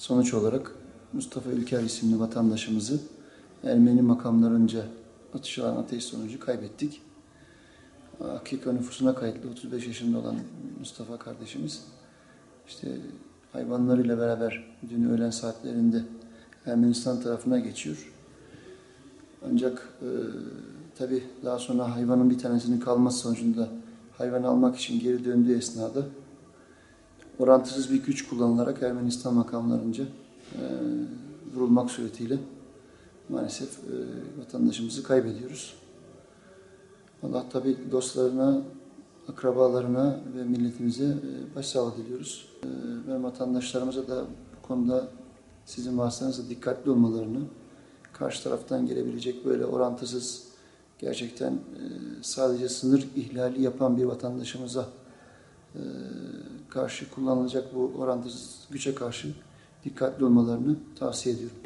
Sonuç olarak Mustafa Ülker isimli vatandaşımızı Ermeni makamlarınca atılan ateş sonucu kaybettik. Hakika nüfusuna kayıtlı 35 yaşında olan Mustafa kardeşimiz işte hayvanlarıyla beraber dün öğlen saatlerinde Ermenistan tarafına geçiyor. Ancak e, tabi daha sonra hayvanın bir tanesinin kalması sonucunda hayvanı almak için geri döndüğü esnada orantısız bir güç kullanılarak Ermenistan makamlarınca e, vurulmak suretiyle maalesef e, vatandaşımızı kaybediyoruz. Allah tabi dostlarına, akrabalarına ve milletimize e, başsağlığı diliyoruz. E, ve vatandaşlarımıza da bu konuda sizin vasıtanızla dikkatli olmalarını, karşı taraftan gelebilecek böyle orantısız, gerçekten e, sadece sınır ihlali yapan bir vatandaşımıza e, karşı kullanılacak bu orantısız güce karşı dikkatli olmalarını tavsiye ediyorum.